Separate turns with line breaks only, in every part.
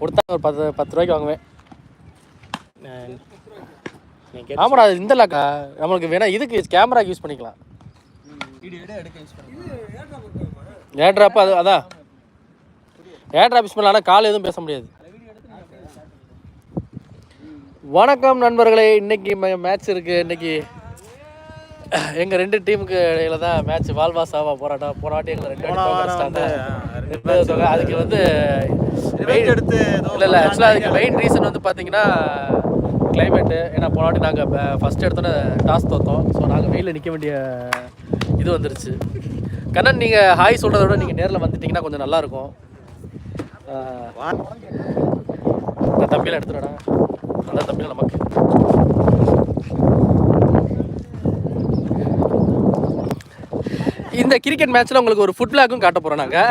கொடுத்தா ஒரு பத்து பத்து ரூபாய்க்கு வாங்குவேன். ஆமாடா இது இந்த லாக்கா. நம்மளுக்கு வேணா இதுக்கு கேமராக்கு யூஸ் பண்ணிக்கலாம். ஏட்ராப் அது அதான் ஏட்ராப் யூஸ் பண்ணலாம் ஆனால் கால் எதுவும் பேச முடியாது. வணக்கம் நண்பர்களே இன்னைக்கு மேட்ச் இருக்கு. இன்னைக்கு எங்க ரெண்டு டீமுக்கு இடையில தான் மேட்ச் வால்வா சாவா போராட்டம் போன வாட்டி எங்களை ரெண்டு
வாரம்.
அதுக்கு வந்து
எடுத்து
இல்ல இல்ல ஆக்சுவலாக அதுக்கு மெயின் ரீசன் வந்து பாத்தீங்கன்னா கிளைமேட்டு ஏன்னா போன வாட்டி நாங்கள் ஃபர்ஸ்ட் எடுத்தோன்னே டாஸ் தோத்தோம். ஸோ நாங்கள் வெயிலில் நிற்க வேண்டிய இது வந்துருச்சு. கண்ணன் நீங்கள் ஹாய் சொல்கிறத விட நீங்கள் நேரில் வந்துட்டீங்கன்னா கொஞ்சம் நல்லாயிருக்கும் இந்த தம்பியில் எடுத்துடா அந்த தம்பியில் நமக்கு. இந்த கிரிக்கெட் மேட்ச்சில் உங்களுக்கு ஒரு ஃபுட் பிளாக்கும் காட்ட போகிறோம் நாங்கள்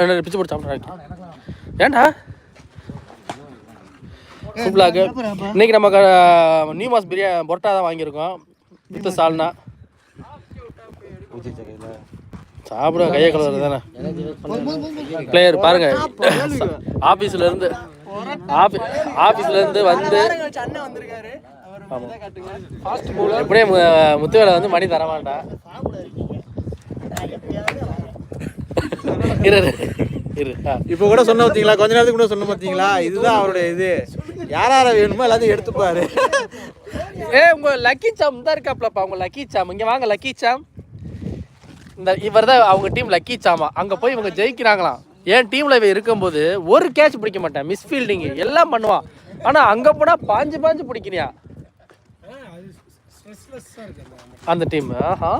ரெண்டு பிச்சு போட்டு சாப்பிட்றா ஏன்டா? ஃபுட் பிளாக்கு இன்னைக்கு நம்ம நியூ மாஸ் பிரியாணி பொரோட்டா தான் வாங்கியிருக்கோம். வித்து சால்னா. சாப்பிட கையை கலர் தானே. பிளேயர் பாருங்க. ஆபீஸ்ல இருந்து ஆபி ஆபீஸ்ல இருந்து வந்து. எப்படியே முத்துவேலை வந்து மணி தர மாட்டா. இரு இரு.
இப்போ கூட சொன்ன பார்த்தீங்களா? கொஞ்ச நேரத்துக்கு கூட சொன்ன பார்த்தீங்களா? இதுதான் அவருடைய இது. யார் யாரை வேணுமோ எல்லாத்தையும் எடுத்துப்பாரு.
ஏ உங்க லக்கி சாம் தான் இருக்காப்லப்பா. உங்க லக்கி சாம் இங்க வாங்க லக்கி சாம் இந்த இவர் தான் அவங்க டீம் லக்கி சாமா அங்க போய் இவங்க ஜெயிக்கிறாங்களாம். என் டீம்ல இவன் இருக்கும்போது ஒரு கேட்ச் பிடிக்க மாட்டேன். மிஸ் ஃபீல்டிங் எல்லாம் பண்ணுவான். ஆனா அங்க போனா பாஞ்சு பாஞ்சு பிடிக்கிறியா அந்த டீம் ஆஹா.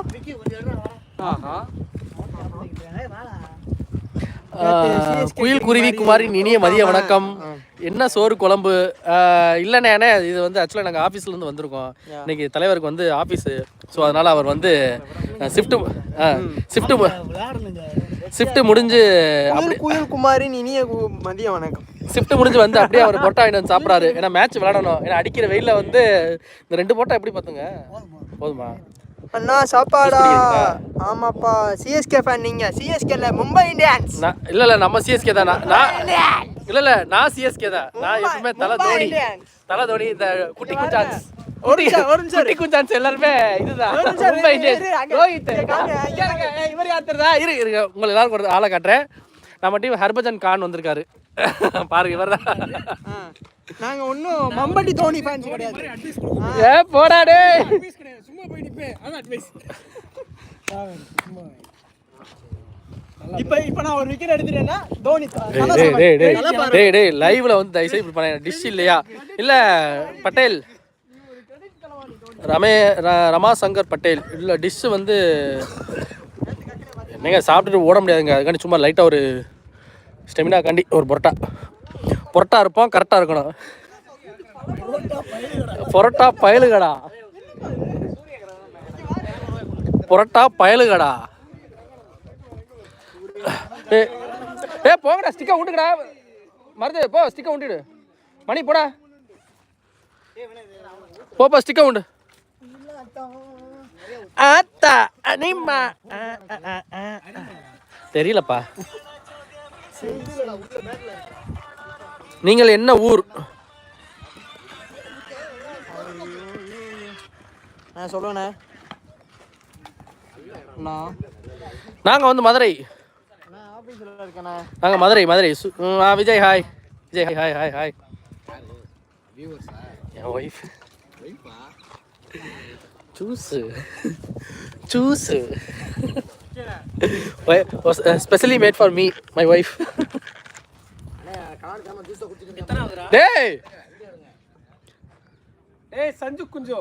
ஆஹா. ஆஹ், குயில் குருவி குமாரின் இனிய மதிய வணக்கம். என்ன சோறு குழம்பு? இல்லைண்ணே அண்ணே இது வந்து ஆக்சுவலாக நாங்கள் ஆஃபீஸ்லேருந்து வந்திருக்கோம். இன்னைக்கு தலைவருக்கு வந்து ஆஃபீஸு ஸோ அதனால் அவர் வந்து ஷிஃப்ட்டு ஷிஃப்ட்டு ஷிஃப்ட்டு முடிஞ்சு அப்படி
குயில் குமாரின் இனிய கு- மதிய வணக்கம்.
ஷிஃப்ட் முடிஞ்சு வந்து அப்படியே அவர் பொட்டா வாங்கிட்டு வந்து சாப்பிட்றாரு. ஏன்னா மேட்ச் விளையாடணும். ஏன்னா அடிக்கிற வெயிலில் வந்து இந்த ரெண்டு பொட்டா எப்படி பார்த்துங்க? போதுமா?
அண்ணா சாப்பாடா? ஆமாப்பா. சிஎஸ்கே ஃபேன் நீங்க. சிஎஸ்கேல மும்பை இந்தியன்ஸ்.
இல்லை இல்லை நம்ம சிஎஸ்கே தான். நான் இல்லை இல்லை நான் சிஎஸ்கே தான். நான் எப்பவுமே தலை தோனி. தலை தோனி இந்த குட்டி குஞ்சான்ஸ்.
ஒரு நிமிஷம், ஒரு நிமிஷம்
குட்டி குஞ்சான்ஸ் எல்லாருமே இதுதான். மும்பை இந்தியன்ஸ். ரோஹித். இவர் யார் தெரியுதா இரு இருங்க. உங்களை எல்லாருக்கும் ஒரு ஆளை காட்டுறேன். நம்ம டீம் ஹர்பஜன் கான் வந்திருக்காரு. பாருங்க இவர் தான்
நாங்க ஒன்றும் மம்பட்டி தோனி ஃபேன்ஸ் கிடையாது.
ஏ போடாடே
இப்போ இப்போ நான் ஒரு விக்கெட் எடுத்துட்டேன்னா தோனி.
டேய், டேய். டேய், டேய், லைவ்ல வந்து தயவு இப்படி பண்ண டிஷ் இல்லையா? இல்ல பட்டேல். ரமே ர- ரமா சங்கர் பட்டேல். இல்ல டிஷ் வந்து என்னங்க சாப்பிட்டுட்டு ஓட முடியாதுங்க. அதுக்காண்டி சும்மா லைட்டாக ஒரு ஸ்டெமினா காண்டி ஒரு பொரோட்டா. பொரோட்டா இருப்போம் கரெக்டாக இருக்கணும். பொரோட்டா பயலுகடா. பொரோட்டா பயலுகடா. ஏ ஏ போங்கடா ஸ்டிக்கை விட்டுக்கடா மருது போ ஸ்டிக்கை விட்டுடு மணி போடா. போப்பா ஸ்டிக்கை உண்டு. ஆத்தா அனிமா. தெரியலப்பா. நீங்கள் என்ன ஊர்?
நான் சொல்லுவேண்ணே நான்
நாங்கள் வந்து மதுரை. நாங்கள் Madurai Madurai. Vijay hi Vijay hi hi hi hi N wife juice juice specially made for me my wife டேய்!
ஏய் சஞ்சு குஞ்சோ.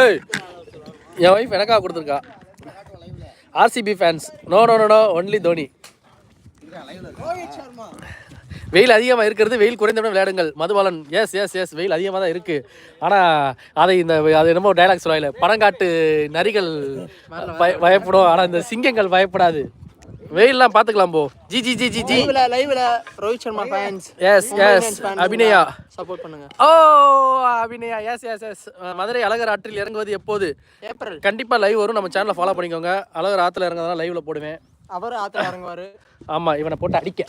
ஏய் என் ஒய்ஃப் எனக்காக கொடுத்துருக்கா. RCB fans no no no no only Dhoni வெயில் அதிகமாக இருக்கிறது வெயில் குறைந்தவுடன் விளையாடுங்கள். மதுபாலன் எஸ் எஸ் எஸ் வெயில் அதிகமாக தான் இருக்குது ஆனால் அதை இந்த அது என்னமோ டைலாக் சொல்லுவாங்க பணங்காட்டு நரிகள் பய பயப்படும். ஆனால் இந்த சிங்கங்கள் பயப்படாது. வெயில்லாம் பார்த்துக்கலாம் போ. ஜி ஜி ஜி ஜி ஜி.
லைவ்ல Rohit Sharma fans
yes yes Abhinaya.
Support பண்ணுங்க.
ஓ Abhinaya yes yes yes Madurai Azhagar ஆற்றில் இறங்குவது எப்போது?
ஏப்ரல்
கண்டிப்பாக லைவ் வரும். நம்ம சேனலை ஃபாலோ பண்ணிக்கோங்க. அழகர் ஆற்றுல இறங்குறதுனால லைவ்ல போடுவேன்.
அவர் ஆத்துல இறங்குவாரு.
ஆமாம் இவனை போட்டு அடிக்க.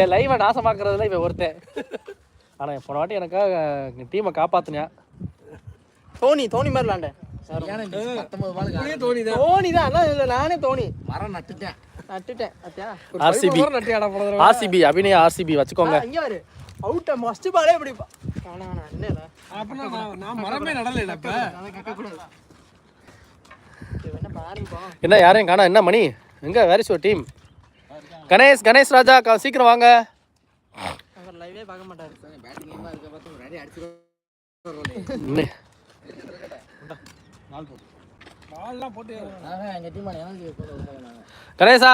என் லைவை நாசமாக்குறதுல இவன் ஒருத்தன். ஆனால் போன வாட்டி எனக்காக டீமை காப்பாத்துனியா.
தோனி தோனி மாதிரி விளாண்டேன். தோனி தான் அதான் இல்ல நானே தோனி.
மரம் நட்டுட்டேன்.
நட்டுட்டேன்
ஆர்சிபி ஆர்சிபி அபிநயா ஆர்சிபி வச்சுக்கோங்க.
இங்க வரு அவுட் ஃபர்ஸ்ட் பாலே இப்படி
நான் மரமே நடல
என்ன
யாரையும் காணா? என்ன மணி? எங்க? Where is team Ganesh Ganesh Raja க- சீக்கிரம் வாங்க.
அவர் லைவே பார்க்க மாட்டாரு.
இன்னி-
பால்லாம் போட்டு
கணேஷா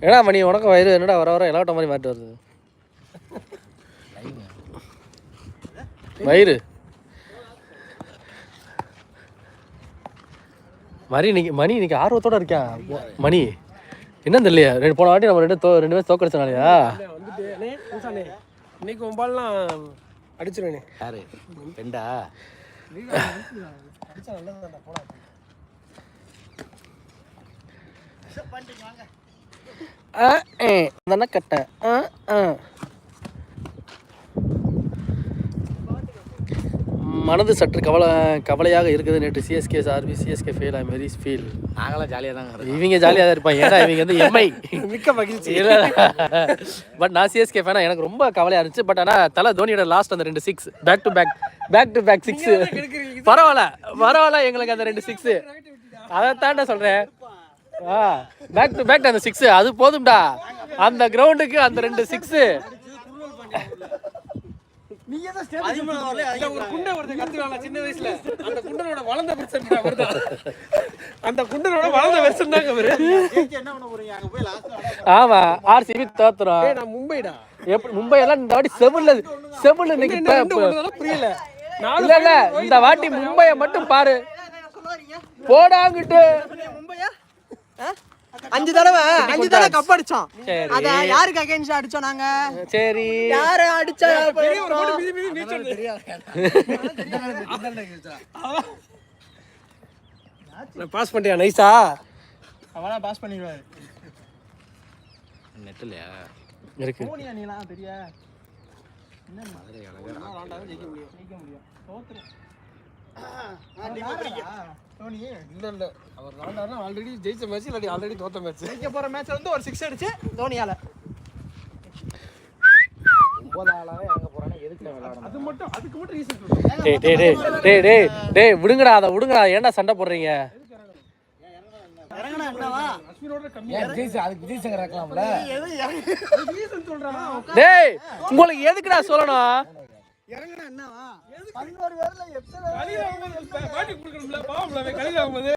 என்னடா மணி உனக்கு வயிறு என்னடா வர வர இலவட்ட மாதிரி மாட்டி வருது. வயிறு? மணி இன்னைக்கு மணி இன்னைக்கு ஆர்வத்தோட இருக்கான். மணி. என்ன தெரியலையா. ரெண்டு போன வாட்டி நம்ம ரெண்டு தோ ரெண்டு பேரும் தோக்கடிச்சனாலயா
இன்னைக்கு உன் பால்லாம் அடிச்சிருவேனே
யாரு? ரெண்டா
ஆ ஏ தானே கட்டேன் ஆ ஆ மனது சற்று கவலை கவலையாக இருக்குது. நேற்று CSK RB CSK fail I very feel
நாங்களாம் ஜாலியாக இருக்கோம்.
இவங்க ஜாலியாக தான் இருப்பாங்க. ஏன்னா இவங்க வந்து எம்ஐ
மிக்க மகிழ்ச்சி.
பட் நான் சிஎஸ்கே ஃபேனா எனக்கு ரொம்ப கவலையாக இருந்துச்சு. பட் ஆனால் தலை தோனியோட லாஸ்ட் அந்த ரெண்டு six back to back back to back six பரவாயில்ல பரவாயில்ல எங்களுக்கு அந்த ரெண்டு சிக்ஸ் அதை தாண்டா சொல்கிறேன் ஆ பேக் டு பேக் அந்த சிக்ஸ் அது போதும்டா. அந்த கிரவுண்டுக்கு அந்த ரெண்டு சிக்ஸு
இல்ல, ஒரு குண்டை ஒருத்தன் கத்துவான்ல சின்ன வயசுல. அந்த குண்டனோட வளர்ந்த பெருசன் தான் அந்த குண்டனோட வளர்ந்த பெருசன் தாங்க அவரு
என்ன பண்ண போறீங்க? அங்கே போய் லாஸ்ட்
ஆமாம் ஆர்சிபி தோத்துரும்
ஏய், நான் மும்பைடா.
எப்படி மும்பை எல்லாம் இந்த வாட்டி செவில்ல செவில்ல இன்னைக்கு
புரியல.
இல்ல இல்ல இந்த வாட்டி மும்பையை மட்டும் பாரு. போடாங்கிட்டு.
மும்பையா? அஞ்சு தடவை அஞ்சு தடவை கப் அடிச்சோம்
சரி.
அத யாருக்கு அகைன்ஸ்ட் அடிச்சோம் நாங்க?
சரி.
யாரு அடிச்சா
பெரிய ஒரு போட்டு மிதி மிதி நீச்சல் நான் பாஸ் பண்ணிட்டியா நைஸா
அவனா பாஸ் பண்ணிடுவாரு.
நெட்டிலையா
இருக்கு.
நீலாம் பெரிய? தோனி.
இல்ல இல்ல. அவர் விளாண்டாருன்னா ஆல்ரெடி ஜெயிச்ச மேட்ச் இல்லாட்டி ஆல்ரெடி தோத்த மேட்ச்
ஜெயிக்க போற மேட்ச்ல வந்து ஒரு சிக்ஸ் அடிச்சு தோனியால.
அது மட்டும் அதுக்கு மட்டும் ரீசன் சொல்றேன்
டேய் டேய் டேய் டேய் டேய் டேய் விடுங்கடா அதை விடுங்கடா. ஏன்டா சண்டை போடுறீங்க?
அஸ்வினோட கம்மி
அதுக்கு விஜய் சங்கர் இருக்கலாம்ல
ரீசன் சொல்றான்.
டேய் உங்களுக்கு எதுக்குடா சொல்லணும்?
இறங்குனா என்னவா? பதினோரு பேர்ல எத்தனை
கொடுக்கணும்ல பாவம்ல கலியில் ஆகும்போது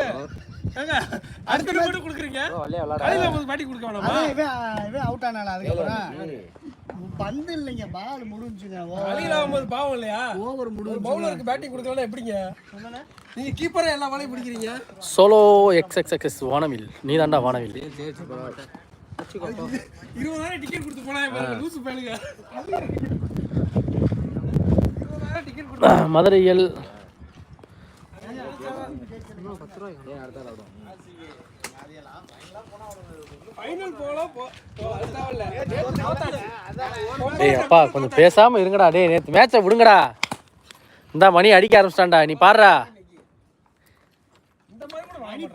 ஏங்க அடுத்த மட்டும் கொடுக்குறீங்க? கலியில் ஆகும்போது பாட்டி கொடுக்க வேணாமா?
இவன் அவுட் ஆனால அதுக்கப்புறம்? பந்து இல்லைங்க பால் முடிஞ்சுங்க
கலியில் ஆகும்போது பாவம் இல்லையா?
ஓவர்
ஒரு
முடிஞ்சு
பவுலருக்கு பேட்டிங் கொடுக்கலாம் எப்படிங்க? நீங்க கீப்பரே எல்லா வேலையும் பிடிக்கிறீங்க?
சோலோ எக்ஸ் எக்ஸ் எக்ஸ் வானவில். நீ தாண்டா வானவில்
இருபதாயிரம் டிக்கெட் கொடுத்து போனா பாருங்க லூசு பேனுங்க
மதுரையில் டேய் அப்பா கொஞ்சம் பேசாம இருங்கடா டேய் நேத்து மேட்சை விடுங்கடா. இந்த மணி அடிக்க ஆரம்பிச்சிட்டான்டா நீ பாடுறா
இந்த மாதிரி கூட வாங்கி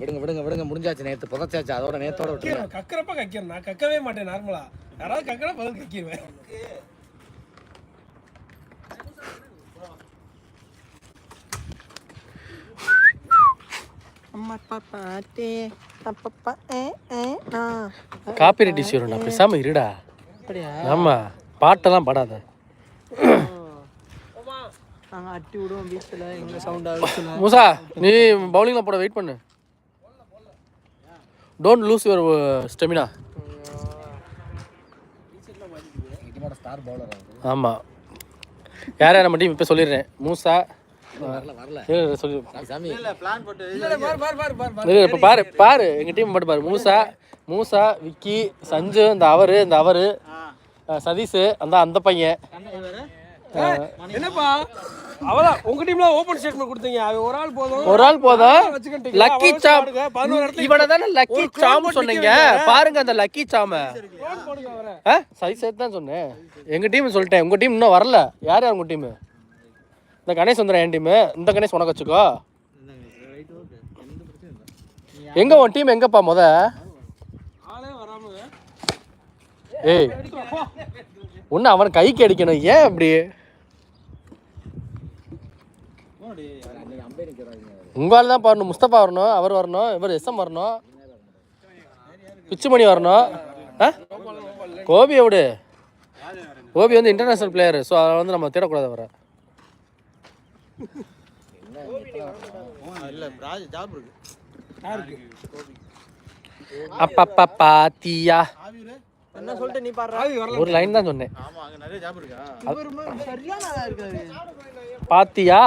விடுங்க விடுங்க விடுங்க. முடிஞ்சாச்சு நேற்று புதைச்சாச்சு. அதோட நேத்தோட விட்டுருங்க.
கக்கிறப்ப கக்கிறேன். நான் கக்கவே மாட்டேன் நார்மலா யாராவது கக்கனா பதில் கக்கிடுவேன்
அம்மா பாப்பா டே அப்பப்பா ஏ ஏ ஆ.
காப்பி ரைட் இஷ்யூ வரும்டா பேசாம இருடா.
அப்படியா?
ஆமா பாட்டெல்லாம் பாடாத.
நாங்க அட்டி விடுவோம் பீச்சில் எங்க சவுண்ட் ஆகுச்சுல
மூசா நீ பவுலிங்ல போட வெயிட் பண்ணு. டோன்ட் லூஸ் யுவர் ஸ்டெமினா ஆமாம் யார் யார் நம்ம டீம் இப்போ சொல்லிடுறேன். மூசா. இரு, இரு, சொல்லி.
பிளான் போட்டு
பாரு பாரு பாரு பாரு பாரு.
இரு, இப்ப பாரு பாரு. எங்க டீம் மட்டும் பாரு. மூசா மூசா விக்கி சஞ்சு இந்த அவரு இந்த அவரு சதீஷ் அந்த அந்த பையன்.
என்னப்பா? அவதான் உங்க டீம்ல ஓபன் ஸ்டேட்மெண்ட் கொடுத்தீங்க. அவன் ஒரு ஆள் போதும்.
ஒரு ஆள் போதும். லக்கி சாம் இவனை தானே லக்கி சாம் சொன்னீங்க. பாருங்க அந்த லக்கி சாம. ஆ? சதீஷ் தான் சொன்னேன். எங்க டீம் சொல்லிட்டேன். உங்க டீம் இன்னும் வரல. யார் யார் உங்க டீம் இந்த கணேஷ் வந்துடும் என் டீம் இந்த கணேஷ் உனக்கு வச்சுக்கோ. எங்க உன் டீம் எங்கப்பா முத? ஏய். ஒன்று அவன் கைக்கு அடிக்கணும். ஏன் அப்படி? உங்களால தான் வரணும் முஸ்தபா வரணும் அவர் வரணும் இவர் எஸ்எம் வரணும். பிச்சுமணி வரணும். ஆ? கோபி விடு கோபி வந்து இன்டர்நேஷ்னல் பிளேயர் ஸோ அதை வந்து நம்ம தேடக்கூடாது அவரை. அப்பப்பா பாத்தியா ஒரு லைன் தான் சொன்னேன். பாத்தியா?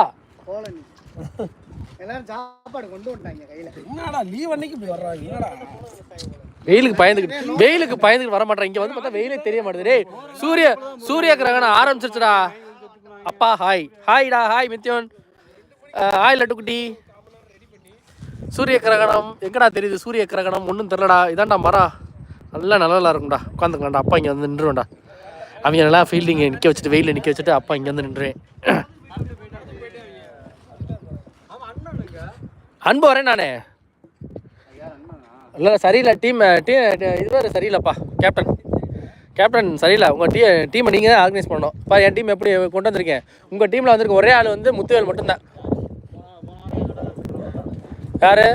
எல்லாரும் சாப்பாடு கொண்டு வந்துட்டாங்க கையில.
என்னடா லீவ் அன்னைக்கு இப்படி வர்றாங்க? என்னடா?
வெயிலுக்கு பயந்துக்கிட்டு வெயிலுக்கு பயந்துக்கிட்டு வர மாட்டேன் இங்க வந்து பார்த்தா வெயிலே தெரிய மாட்டேது டேய் சூரிய சூரிய கிரகணம் ஆரம்பிச்சிருச்சுடா. அப்பா ஹாய் ஹாய்டா ஹாய் மித்யோன் ஹாய் லட்டுக்குட்டி. சூரிய கிரகணம். எங்கடா தெரியுது சூரிய கிரகணம்? ஒன்றும் தெரிலடா இதான்டா மரம். நல்லா நல்லா இருக்கும்டா. உட்காந்துக்கலாம்டா. அப்பா இங்கே வந்து நின்றுவேன்டா அவங்க நல்லா ஃபீல்டிங்கை நிற்க வச்சுட்டு வெயிலில் நிற்க வச்சுட்டு அப்பா இங்கே வந்து நின்றுவேன். அன்பு வரேன் நானே. இல்லை சரியில்லை டீம் டீம் இது வேறு சரியில்லைப்பா. கேப்டன் கேப்டன் சரியில்லை. உங்கள் டீ டீமை நீங்கள் தான் ஆர்கனைஸ் பண்ணணும். பா என் டீம் எப்படி கொண்டு வந்திருக்கேன் உங்கள் டீமில் வந்திருக்க ஒரே ஆள் வந்து முத்துவேல் மட்டும்தான். யார்?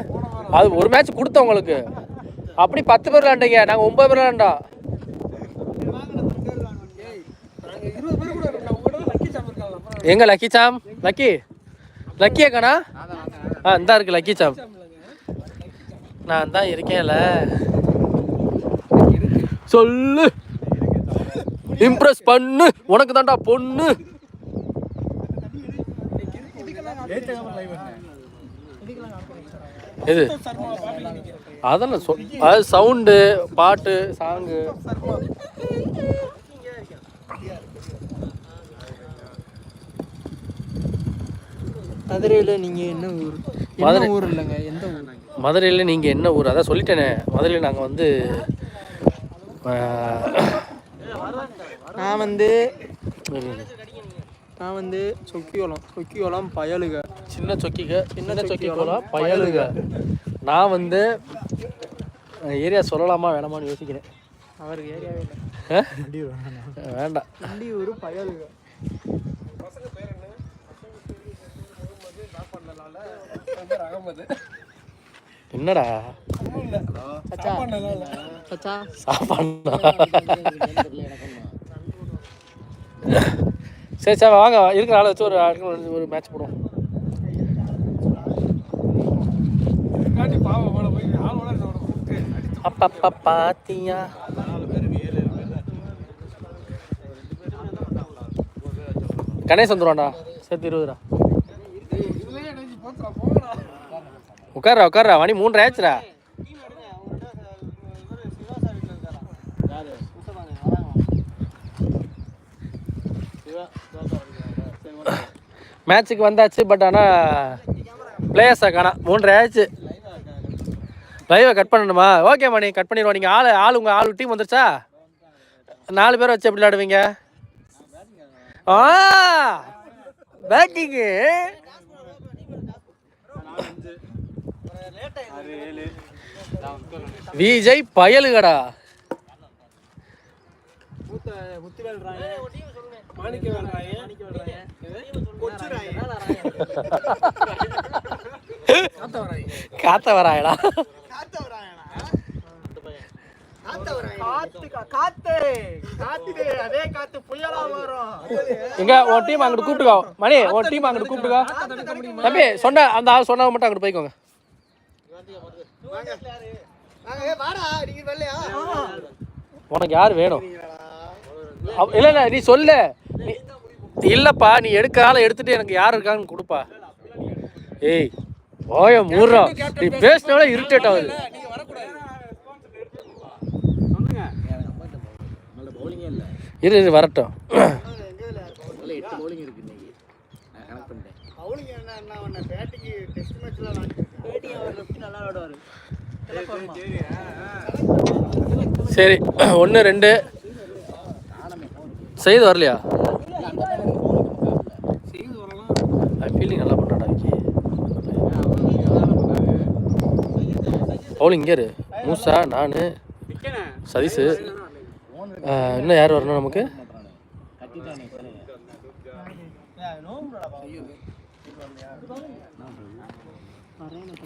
அது ஒரு மேட்ச் கொடுத்தோம் உங்களுக்கு. அப்படி பத்து பேர் விளாண்டீங்க நாங்கள் ஒம்பது பேர் விளாண்டோம்
எங்கே லக்கி சாம்
எங்க லக்கி சாம் லக்கி லக்கி ஆ இந்தா இருக்கு லக்கி சாம் நான் தான் இருக்கேன்ல. சொல்லு. இம்ப்ரெஸ் பண்ணு. உனக்கு தான்டா பொண்ணு. எது? அதெல்லாம் சொல் அது சவுண்டு பாட்டு சாங்கு
மதுரையில நீங்க என்ன ஊர்?
மதுரை.
ஊர் இல்லைங்க? எந்த ஊர்?
மதுரையில் நீங்கள் என்ன ஊர்? அதான் சொல்லிட்டேனே. மதுரையில் நாங்கள் வந்து
நான் வந்து நான் வந்து சொக்கியோளம். சொக்கியோளம் பயலுக.
சின்ன சொக்கிக சின்ன சொக்கி போலாம் பயலுக. நான் வந்து ஏரியா சொல்லலாமா வேணாமான்னு யோசிக்கிறேன்.
அவருக்கு ஏரியாவே இல்லை?
வேண்டாம்.
பயலுக.
அகமது
என்னடா?
சச்சா. சச்சா.
சாப்பாடு சரி சரி வாங்க இருக்கிற ஆளை வச்சு ஒரு ஒரு மேட்ச் போடுவோம். அப்பப்பா பாத்தியா? கணேஷ் வந்துடுவான்டா சேர்த்து இருபதுடா உட்கார்றா உட்கார்றா மணி மூன்றரை ஆச்சுரா மேட்ச்சுக்கு வந்தாச்சு பட் ஆனால் பிளேயர்ஸை காணா மூன்றரை ஆச்சு. லைவை கட் பண்ணணுமா? ஓகே மணி கட் பண்ணிடுவோம். நீங்கள் ஆள் ஆள் உங்கள் ஆள் டீம் வந்துருச்சா? நாலு பேரை வச்சு எப்படி விளையாடுவீங்க? ஆ! பேட்டிங்கு விஜய் பயலுகடா. காத்த வராயடா
காத்து இங்க
ஒரு உன் டீம் அங்கிட்டு கூப்பிட்டுக்கோ. மணி உன் டீம் அங்கிட்டு கூப்பிட்டுக்கோ. தம்பி சொன்ன அந்த ஆள் சொன்னவங்க மட்டும் அங்கிட்டு போய்க்கோங்க. உனக்கு யார் வேணும்? இல்ல இல்ல நீ சொல்லு. நீ இல்லப்பா நீ எடுக்க ஆளை எடுத்துட்டு எனக்கு யார் இருக்காங்கன்னு கொடுப்பா. ஏய் ஓய மூடுறா. நீ பேசினாலே இரிட்டேட் ஆகுது
நீங்க வரக்கூடாது
இரு இரு வரட்டும்.
என்ன பண்ண பேட்டிக்கு டெஸ்ட்
நல்லா விளையாடுவாரு
சரி ஒன்று ரெண்டு. செய்து வரலையா? ஃபீலிங் நல்லா பண்ணுறாடா பவுலிங் இங்கே இரு. மூசா நான் சதீஷு. இன்னும் யார் வரணும் நமக்கு?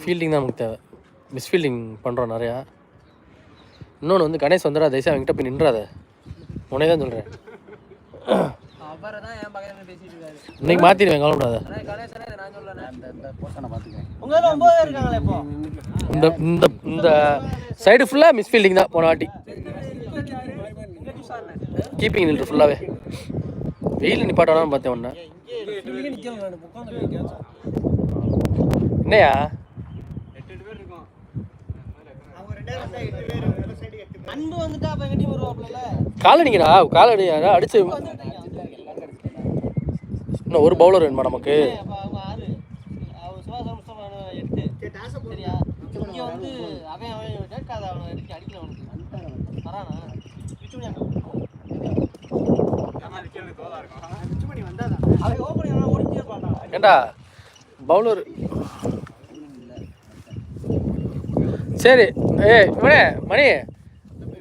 ஃபீல்டிங் தான் நமக்கு தேவை. மிஸ் ஃபீல்டிங் பண்ணுறோம் நிறையா. இன்னொன்று வந்து கணேஷ் வந்துடா தயவுசெய்து அவங்ககிட்ட போய் நின்றாத. உனே தான் சொல்கிறேன் இன்னைக்கு கவலைப்படாத.
இப்போ?
இந்த இந்த இந்த சைடு ஃபுல்லாக மிஸ் ஃபீல்டிங் தான் போன வாட்டி. கீப்பிங் நின்று ஃபுல்லாகவே வெயில் நிப்பாட்டானு பார்த்தேன் ஒன்று என்னையா
அவங்க ரெண்டே எட்டு பேர் எட்டு பேர்
அடிச்சு. இன்னும் ஒரு பவுலர் வேணுமா நமக்கு.
அப்ப அவன் ஆறு அவன்
ஏண்டா பவுலர்? சரி ஏ இவனே மணி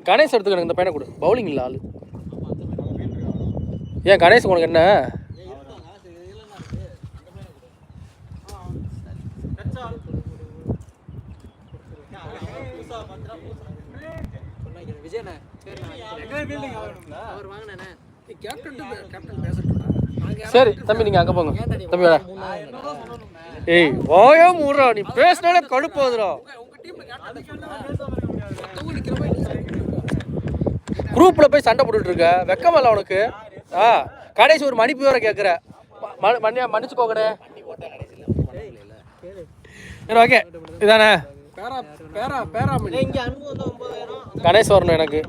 கணேஷ் எடுத்துக்க இந்த பையனை கொடு. பவுலிங் இல்லை ஆள். ஏன் கணேஷ் உனக்கு என்ன
விஜயண்ணே அவர் வாங்கினேண்ணே
கேப்டன் கேப்டன் பேசட்டும்டா
சரி தம்பி நீங்கள் அங்கே போங்க. தம்பி ஏய் வாயோ மூடுறா. நீ பேசினாலே கடுப்பாதுடா குரூப்பில் போய் சண்டை போட்டுட்டு இருக்க. வெக்கமல்ல உனக்கு? ஆ கடைசி ஒரு மன்னிப்பு வேற கேட்குற மன்னியா மன்னிச்சுக்கோங்கடே. சரி ஓகே. இதானே?
பேரா பேரா பேராமணி
இங்க அன்பு வந்து ஒன்பது வேணும்
கணேஷ் வரணும் எனக்கு.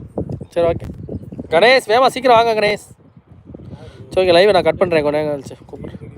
சரி ஓகே. கணேஷ் வேமா சீக்கிரம் வாங்க கணேஷ். சரி ஓகே லைவை நான் கட் பண்ணுறேன் கொஞ்ச நேரம் கழிச்சு. கூப்பிட்றேன்